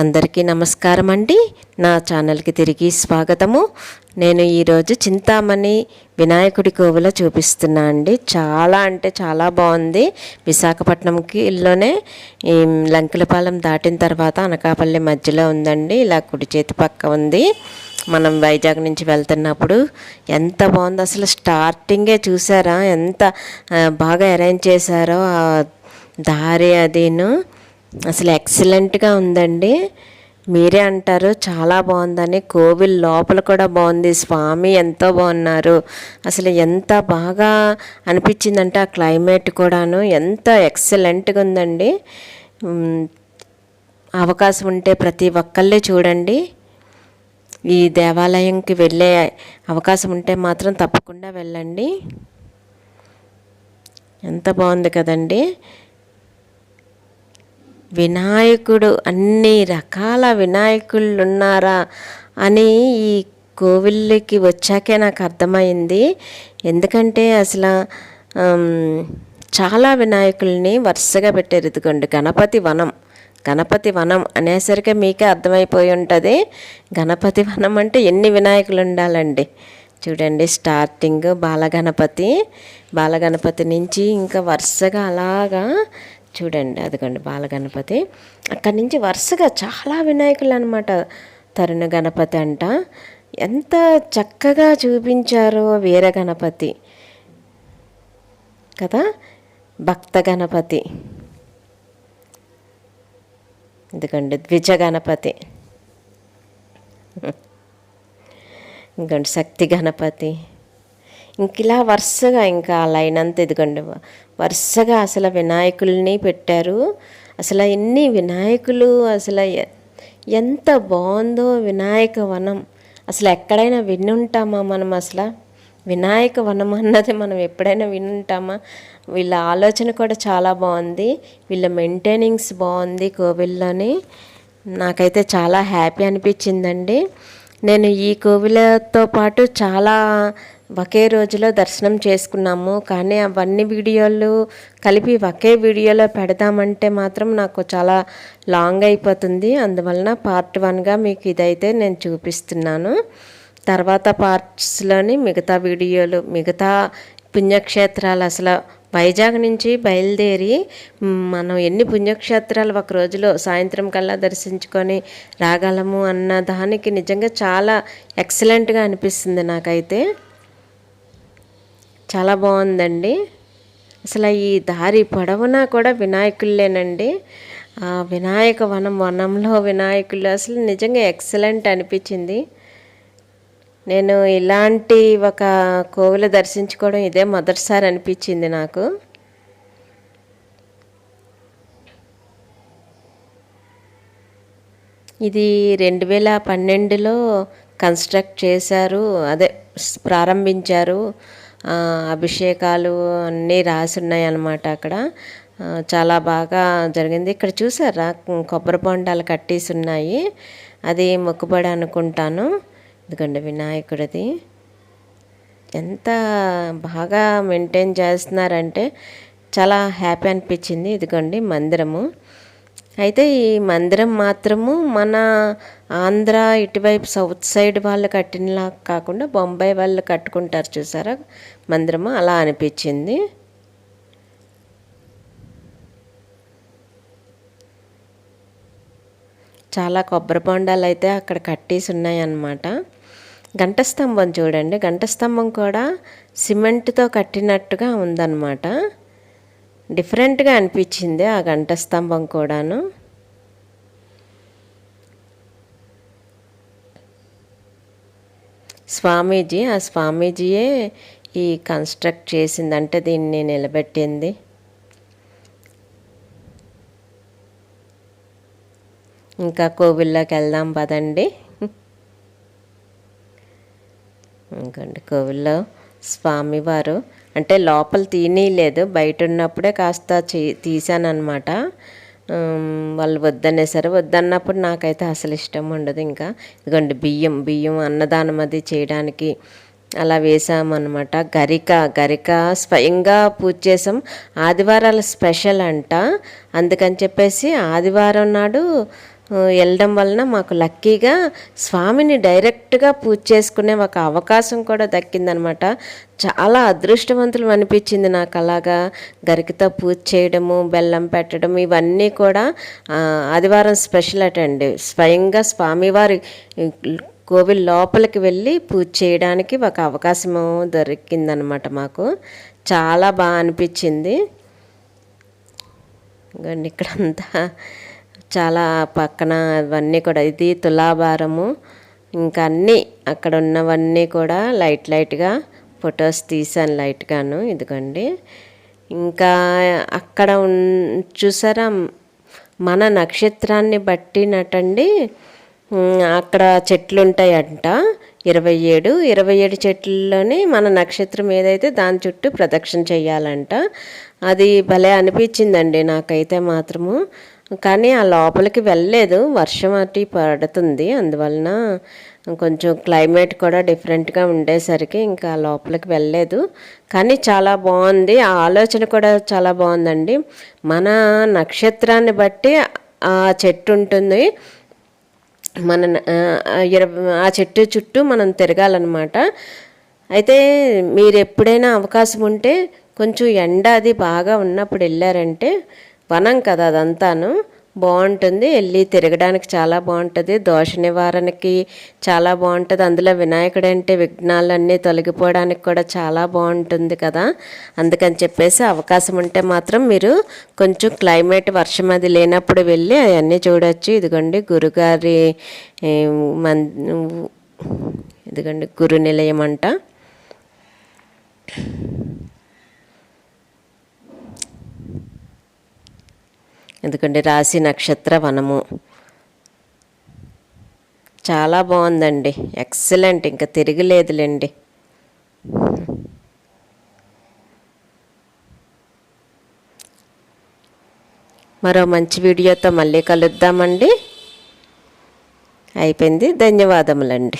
అందరికీ నమస్కారం అండి నా ఛానల్కి తిరిగి స్వాగతము. నేను ఈరోజు చింతామణి వినాయకుడి కోవిలో చూపిస్తున్నా అండి. చాలా అంటే చాలా బాగుంది. విశాఖపట్నంకి లోనే ఈ లంకలపాలెం దాటిన తర్వాత అనకాపల్లి మధ్యలో ఉందండి. ఇలా కుడి చేతి పక్క ఉంది. మనం వైజాగ్ నుంచి వెళ్తున్నప్పుడు ఎంత బాగుందో. అసలు స్టార్టింగే చూసారా? ఎంత బాగా అరేంజ్ చేశారో ఆ దారి అదిను. అసలు ఎక్సలెంట్గా ఉందండి. మీరే అంటారు చాలా బాగుందని. కోవిల్ లోపల కూడా బాగుంది. స్వామి ఎంతో బాగున్నారు. అసలు ఎంత బాగా అనిపించిందంటే ఆ క్లైమేట్ కూడాను. ఎంత ఎక్సలెంట్గా ఉందండి. అవకాశం ఉంటే ప్రతి ఒక్కళ్ళే చూడండి. ఈ దేవాలయంకి వెళ్ళే అవకాశం ఉంటే మాత్రం తప్పకుండా వెళ్ళండి. ఎంత బాగుంది కదండి. వినాయకుడు అన్ని రకాల వినాయకుళ్ళు ఉన్నారా అని ఈ కోవిల్కి వచ్చాకే నాకు అర్థమైంది. ఎందుకంటే అసలు చాలా వినాయకుల్ని వరుసగా పెట్టారు. ఇదిగోండి గణపతి వనం గణపతి వనం అనేసరికి మీకే అర్థమైపోయి ఉంటుంది. గణపతి వనం అంటే ఎన్ని వినాయకులు ఉండాలండి చూడండి స్టార్టింగ్ బాలగణపతి బాలగణపతి నుంచి ఇంకా వరుసగా అలాగా చూడండి అదిగోండి బాలగణపతి. అక్కడి నుంచి వరుసగా చాలా వినాయకులు అనమాట తరుణ గణపతి అంట. ఎంత చక్కగా చూపించారో వీర గణపతి. కదా? భక్త గణపతి. ఎందుకండి ద్విజ గణపతి. ఇంకోండి శక్తి గణపతి. ఇంక ఇలా వరుసగా ఇంకా లైన్ అంతా ఎదుగండి వరుసగా అసలు వినాయకుల్ని పెట్టారు. అసలు ఎన్ని వినాయకులు అసలు ఎంత బాగుందో వినాయక వనం. అసలు ఎక్కడైనా వినుంటామా మనం అసలు? వినాయక వనం అన్నది మనం ఎప్పుడైనా వినుంటామా? వీళ్ళ ఆలోచన కూడా చాలా బాగుంది. వీళ్ళ మెయింటైనింగ్స్ బాగుంది కోవిల్లోని. నాకైతే చాలా హ్యాపీ అనిపించిందండి. నేను ఈ కోవిలతో పాటు చాలా ఒకే రోజులో దర్శనం చేసుకున్నాము. కానీ అవన్నీ వీడియోలు కలిపి ఒకే వీడియోలో పెడదామంటే మాత్రం నాకు చాలా లాంగ్ అయిపోతుంది. అందువలన పార్ట్ వన్గా మీకు ఇదైతే నేను చూపిస్తున్నాను. తర్వాత పార్ట్స్లోని మిగతా వీడియోలు మిగతా పుణ్యక్షేత్రాలు అసలు వైజాగ్ నుంచి బయలుదేరి మనం ఎన్ని పుణ్యక్షేత్రాలు ఒక రోజులో సాయంత్రం కల్లా దర్శించుకొని రాగలము అన్న దానికి నిజంగా చాలా ఎక్సలెంట్గా అనిపిస్తుంది నాకైతే. చాలా బాగుందండి. అసలు ఈ దారి పొడవునా కూడా వినాయకుళ్ళేనండి. ఆ వినాయక వనం వనంలో వినాయకులు అసలు నిజంగా ఎక్సలెంట్ అనిపించింది. నేను ఇలాంటి ఒక కోవిల దర్శించుకోవడం ఇదే మొదటిసారి అనిపించింది నాకు. ఇది రెండు వేల పన్నెండులో కన్స్ట్రక్ట్ చేశారు అదే ప్రారంభించారు. అభిషేకాలు అన్నీ రాసి ఉన్నాయి అన్నమాట అక్కడ చాలా బాగా జరిగింది. ఇక్కడ చూసారా కొబ్బరి బొండాలు కట్టేసి ఉన్నాయి. అది మొక్కుబడి అనుకుంటాను. ఎందుకంటే వినాయకుడిది ఎంత బాగా మెయింటైన్ చేస్తున్నారంటే చాలా హ్యాపీ అనిపించింది. ఇదిగోండి మందిరము. అయితే ఈ మందిరం మాత్రము మన ఆంధ్ర ఇటువైపు సౌత్ సైడ్ వాళ్ళు కట్టినలా కాకుండా బొంబాయి వాళ్ళు కట్టుకుంటారు చూసారా? మందిరము అలా అనిపించింది. చాలా కొబ్బరి బొండాలు అయితే అక్కడ కట్టేసి ఉన్నాయన్నమాట. గంట స్తంభం చూడండి. గంట స్తంభం కూడా సిమెంట్తో కట్టినట్టుగా ఉందన్నమాట. డిఫరెంట్గా అనిపించింది ఆ గంట స్తంభం కూడాను. స్వామీజీ ఆ స్వామీజీయే ఈ కన్స్ట్రక్ట్ చేసింది అంటే దీన్ని నిలబెట్టింది. ఇంకా కోవిల్లోకి వెళ్దాం పదండి. ఇంకండి కోవిల్లో స్వామివారు అంటే లోపల తీనేయలేదు బయట ఉన్నప్పుడే కాస్త చీ తీసానమాట వాళ్ళు వద్దనేసరి. వద్దన్నప్పుడు నాకైతే అసలు ఇష్టం ఉండదు ఇంకా. ఇదిగోండి బియ్యం బియ్యం అన్నదానం అది చేయడానికి అలా వేసామన్నమాట గరిక గరిక స్వయంగా పూజ చేసాం ఆదివారాలు స్పెషల్ అంట. అందుకని చెప్పేసి ఆదివారం నాడు వెళ్ళడం వలన మాకు లక్కీగా స్వామిని డైరెక్ట్గా పూజ చేసుకునే ఒక అవకాశం కూడా దక్కిందనమాట. చాలా అదృష్టవంతులు అనిపించింది నాకు అలాగా. గరికతో పూజ చేయడము బెల్లం పెట్టడం ఇవన్నీ కూడా ఆదివారం స్పెషల్ అటండి స్వయంగా స్వామివారి కోవిల్ లోపలికి వెళ్ళి పూజ చేయడానికి ఒక అవకాశము దొరికిందనమాట మాకు. చాలా బాగా అనిపించింది. ఇక్కడ అంతా చాలా పక్కన అవన్నీ కూడా. ఇది తులాభారము. ఇంకా అన్నీ అక్కడ ఉన్నవన్నీ కూడా లైట్ లైట్గా ఫొటోస్ తీసాను లైట్గాను ఇదిగోండి. ఇంకా అక్కడ ఉన్ చూసారా? మన నక్షత్రాన్ని బట్టినటండి అక్కడ చెట్లు ఉంటాయంట ఇరవై ఏడు ఇరవై ఏడు చెట్లలోని మన నక్షత్రం ఏదైతే దాని చుట్టూ ప్రదక్షిణ చేయాలంట. అది భలే అనిపించిందండి నాకైతే మాత్రము. కానీ ఆ లోపలికి వెళ్ళలేదు. వర్షం అటు పడుతుంది. అందువలన కొంచెం క్లైమేట్ కూడా డిఫరెంట్గా ఉండేసరికి ఇంకా లోపలికి వెళ్ళలేదు. కానీ చాలా బాగుంది. ఆ ఆలోచన కూడా చాలా బాగుందండి. మన నక్షత్రాన్ని బట్టి ఆ చెట్టు ఉంటుంది. మన ఆ, ఇరవై ఆ చెట్టు చుట్టూ మనం తిరగాలన్నమాట. అయితే మీరు ఎప్పుడైనా అవకాశం ఉంటే కొంచెం ఎండ అది బాగా ఉన్నప్పుడు వెళ్ళారంటే వనం కదా అదంతాను. బాగుంటుంది. వెళ్ళి తిరగడానికి చాలా బాగుంటుంది. దోష నివారణకి చాలా బాగుంటుంది. అందులో వినాయకుడు అంటే విఘ్నాలన్నీ తొలగిపోవడానికి కూడా చాలా బాగుంటుంది కదా. అందుకని చెప్పేసి అవకాశం ఉంటే మాత్రం మీరు కొంచెం క్లైమేట్ వర్షం అది లేనప్పుడు వెళ్ళి అవన్నీ చూడొచ్చు. ఇదిగోండి గురుగారి ఏ, మన్ ఇదిగోండి గురు నిలయం అంట. ఎందుకంటే రాశి నక్షత్ర వనము. చాలా బాగుందండి. ఎక్సలెంట్ ఇంకా తిరగలేదులేండి. మరో మంచి వీడియోతో మళ్ళీ కలుద్దామండి. అయిపోయింది. ధన్యవాదములండి.